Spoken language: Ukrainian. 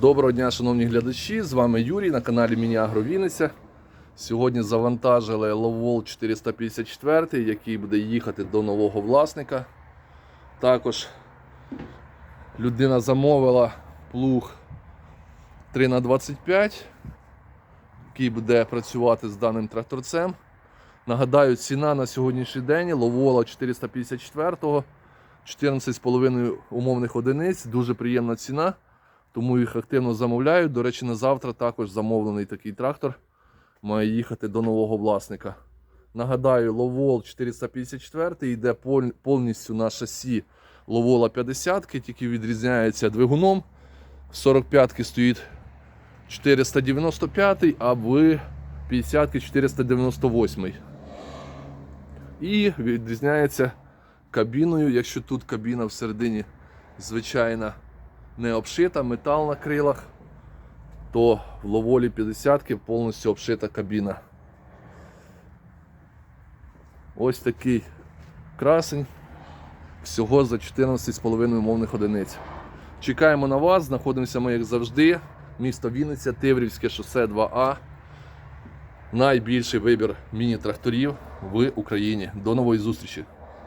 Доброго дня, шановні глядачі! З вами Юрій на каналі Міні-Агро Вінниця. Сьогодні завантажили Ловол 454, який буде їхати до нового власника. Також людина замовила плуг 3х25, який буде працювати з даним тракторцем. Нагадаю, ціна на сьогоднішній день Ловола 454, 14,5 умовних одиниць, дуже приємна ціна тому їх активно замовляють. До речі, на завтра також замовлений такий трактор має їхати до нового власника. Нагадаю, Ловол 454 йде повністю на шасі Ловола 50, тільки відрізняється двигуном. 45-ки стоїть 495, а в 50 498. І відрізняється кабіною, якщо тут кабіна всередині звичайна не обшита, метал на крилах, то в ловолі 50 повністю обшита кабіна. Ось такий красень. Всього за 14,5 умовних одиниць. Чекаємо на вас, знаходимося ми, як завжди, місто Вінниця, Тиврівське шосе 2А. Найбільший вибір міні-тракторів в Україні. До нової зустрічі!